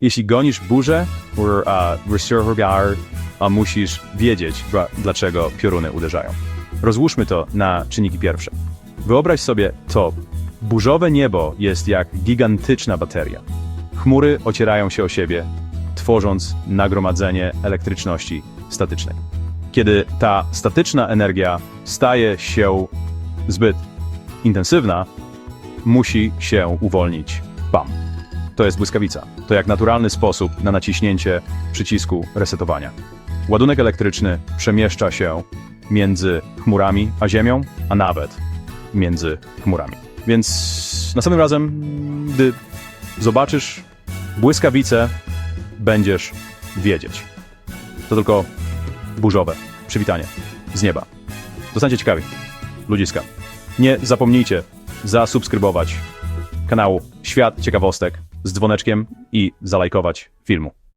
Jeśli gonisz burzę, musisz wiedzieć, dla- dlaczego pioruny uderzają. Rozłóżmy to na czynniki pierwsze. Wyobraź sobie to. Burzowe niebo jest jak gigantyczna bateria. Chmury ocierają się o siebie, tworząc nagromadzenie elektryczności statycznej. Kiedy ta statyczna energia staje się zbyt intensywna, musi się uwolnić. Bam. To jest błyskawica. To jak naturalny sposób na naciśnięcie przycisku resetowania. Ładunek elektryczny przemieszcza się między chmurami a Ziemią, a nawet między chmurami. Więc następnym razem, gdy zobaczysz błyskawicę, będziesz wiedzieć. To tylko burzowe przywitanie z nieba. Zostańcie ciekawi. Ludziska. Nie zapomnijcie zasubskrybować kanału Świat Ciekawostek z dzwoneczkiem i zalajkować filmu.